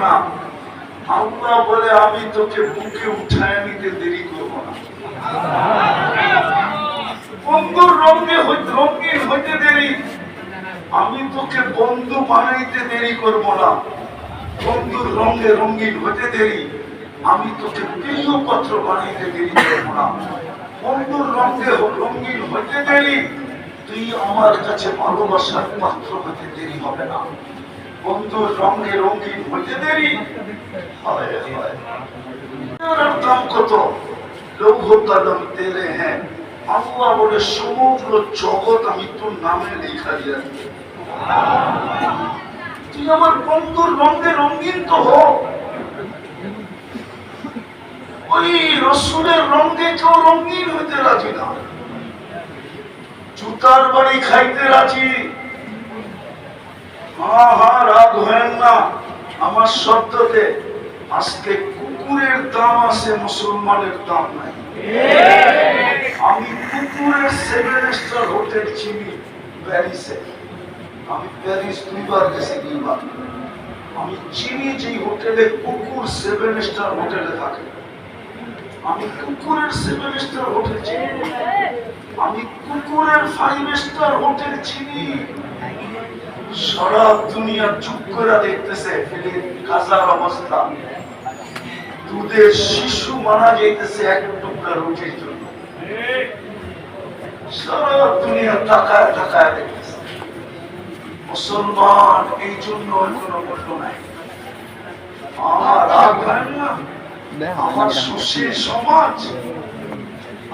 না। আল্লাহ বলে, আমি তোকে বুকে উঠায় নিতে দেরি না। বন্ধুর রঙে রঙিন দেরি। আমি তোকে বন্ধু বানাইতে দেরি করব না। বন্ধুর রঙে রঙিন হতে দেরি। আমি তোকে প্রিয় পত্র বানাইতে দেরি করব না। বন্ধুর রঙে রঙিন হতে দেরি। তুই আমার কাছে ভালোবাসার পাত্র হতে দেরি হবে না। বন্ধুর রঙে রঙিন হতে দেরি কত? লৌহ তেরে হ্যাঁ। আল্লাহ বলে, সমগ্র জগৎ আমি তোর নামে লেখা তুই আমার বন্ধুর রঙে রঙিন তো ওই রসুলের রঙে কেউ রঙিন হইতে রাজি না। জুতার বাড়ি খাইতে রাজি। হ্যাঁ হ্যাঁ রাগ না। আমার শব্দতে আজকে কুকুরের দাম আছে, মুসলমানের দাম নাই। আমি কুকুরের সেভেন স্টার হোটেল চিনি, প্যারিসে। আমি প্যারিস দুইবার গেছি দুইবার আমি চিনি যে হোটেলে কুকুর সেভেন স্টার হোটেলে থাকে। আমি কুকুরের সেভেন স্টার হোটেল চিনি আমি কুকুরের ফাইভ স্টার হোটেল চিনি সারা দুনিয়া চুপ করে দেখতেছে, ফেলে কাজার অবস্থা। দুধের শিশু মারা যাইতেছে এক টুকরা রুটির জন্য। সারা দুনিয়া তাকায় তাকায় দেখতেছে। মুসলমান এই জন্য কোনো মূল্য নাই। আমার রাগ না। আমার সুশীল সমাজ,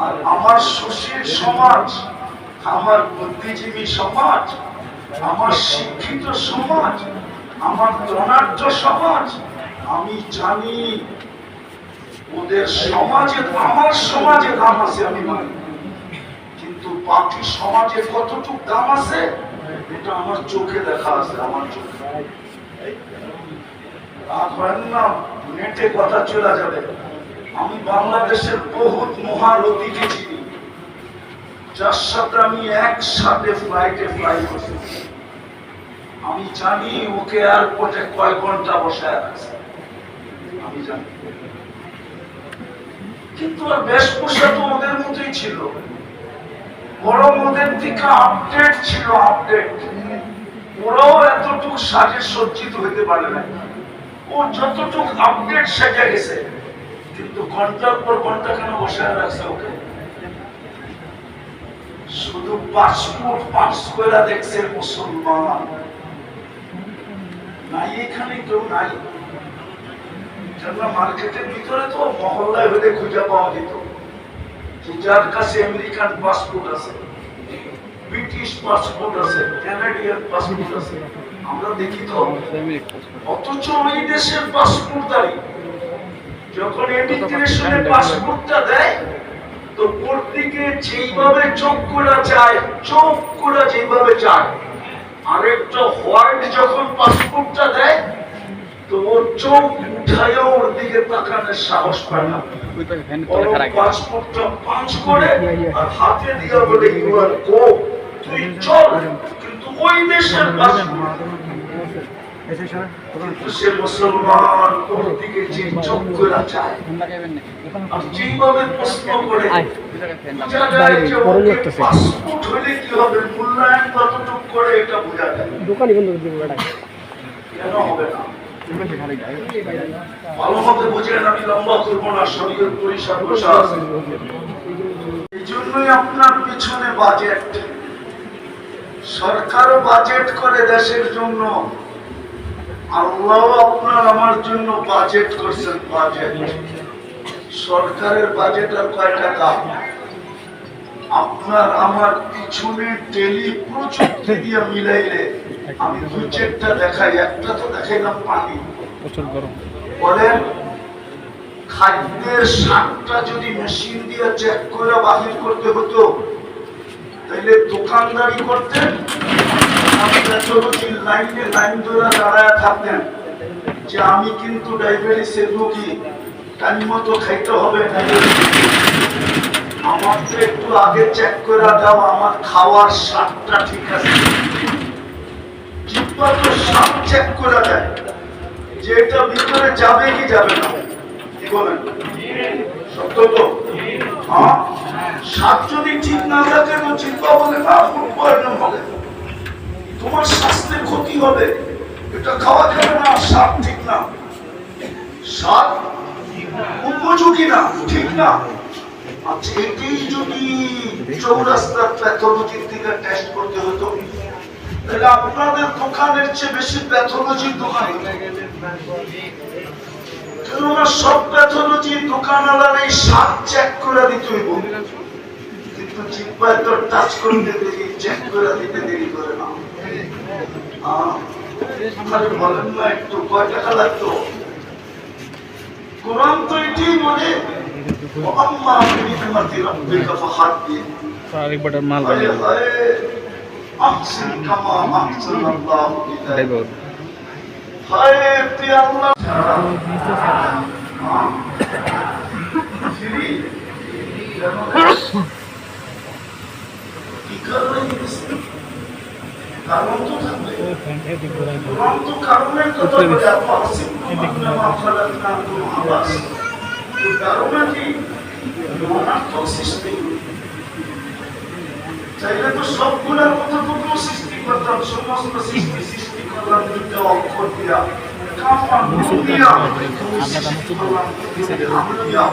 আর আমার সুশীল সমাজ, আমার বুদ্ধিজীবী সমাজ, আমার শিক্ষিত সমাজ, আমার সমাজ, আমি জানি ওদের সমাজে, আমার সমাজে দাম আছে আমি মানি। কিন্তু বাকি সমাজে কতটুকু দাম আছে, এটা আমার চোখে দেখা আছে, আমার চোখে। রাগ হয় না। নেটে কথা চলে যাবে। আমি বাংলাদেশের বহুত মহারথীকে চিনি যার সাথে আমি একসাথে ফ্লাইটে ফ্লাই করছি। আমি জানি ওকে এয়ারপোর্টে কয় ঘণ্টা বসায় রাখছে। আমি জানি। কিন্তু আর বেশভূষা তো ওদের মতোই ছিল। বড় ওদের থেকে আপডেট ছিল আপডেট ওরাও এতটুকু সাজে সজ্জিত হতে পারে না ও যতটুকু আপডেট সেজে গেছে, কিন্তু ঘণ্টার পর ঘণ্টা কেন বসায় রাখছে ওকে? শুধু পাসপোর্ট পাস করে দেখছে মুসলমান। নাই এখানে কেউ নাই। কেননা মার্কেটের ভিতরে তো মহল্লায় হলে খুঁজে পাওয়া যেত। যার কাছে আমেরিকান পাসপোর্ট আছে। ব্রিটিশ পাসপোর্ট আছে কানাডিয়ান পাসপোর্ট আছে। আমরা দেখি তো, অথচ ওই দেশের পাসপোর্টদারি যখন ইমিগ্রেশনের পাসপোর্টটা দেয়, তো ওর দিকে যেইভাবে চোখ করা যায় চোখ করা যেভাবে যায়। আরেকটা হোয়াইট যখন পাসপোর্টটা দেয় তো ওর চোখ উঠায় ওর দিকে তাকানোর সাহস পায় না। পাসপোর্টটা পাঁচ করে আর হাতে দিয়া বলে ইউ আর গো তুই চল। কিন্তু ওই দেশের পাসপোর্ট সে মুসলমান ওর দিকে যে চোখ করা চায় আর যেইভাবে প্রশ্ন করে যায় পাসপোর্ট হলে কি হবে? মূল্যায়ন কতটুকু করে এটা বোঝা যায়। দোকানই বন্ধ করে দিব কেন হবে না? ভালো আপনার বাজেট করে দেশের জন্য। আল্লাহ আপনার আমার জন্য বাজেট করছেন বাজেট সরকারের বাজেট আর কয় টাকা? আপনার আমার পিছনে ডেলি প্রযুক্তি দিয়ে মিলাইলে আমি চারটা দেখাই একটা তো দেখাইলাম পানি। প্রচুর গরম। বলেন খাদ্যের স্বাদটা যদি মেশিন দিয়ে চেক করে বাহির করতে হতো তাহলে দোকানদারি করতেন লাইনে লাইন ধরে দাঁড়ায় থাকতেন। যে আমি কিন্তু ডায়াবেটিসের রোগী টাইম মতো খাইতে হবে আমার আমাকে একটু আগে চেক করে দাও আমার খাওয়ার স্বাদটা ঠিক আছে। তো স্বাদ চেক করে দেয় যে এটা ভিতরে যাবে কি যাবে না? হ্যাঁ? ক্ষতি হবে। এটা খাওয়া যাবে না স্বাদ ঠিক না। স্বাদ উপযোগী না, ঠিক না। আচ্ছা এটাই যদি চৌরাস্তার প্যাথোলজির থেকে টেস্ট করতে হতো তাহলে আপনাদের দোকানের চেয়ে বেশি প্যাথোলজির দোকান হতো। কেননা সব প্যাথোলজির দোকান আলাদা এই স্বাদ চেক করে দিতে হইব কিন্তু জিব্বায় তো টাচ করতে দেরি চেক করে দিতে দেরি করে না আহ, আরে বলেন না একটু কয় টাকা লাগতো কোরআন তো এটাই বলে وأما بنعمة ربك فحدث আরেক বাটার মাল হায় হায় أحسن كما أحسن الله إليك হায় তুই আল্লাহ ছাড়া হ্যাঁ? ফিরি? কেন? কি কারণে গেছে? কারণ তো থাকবে কোরআন তো কারণের কথা বলে আপু আসিফ মা খালাকনাকুম আবাস তো কারণে কি অনার্থক সৃষ্টি চাইলে তো সবগুলোর কতটুকু সৃষ্টি করতাম সমস্ত সৃষ্টি সৃষ্টি করলাম দুটো অক্ষর দিয়া। কাফা দিয়া। দিয়া।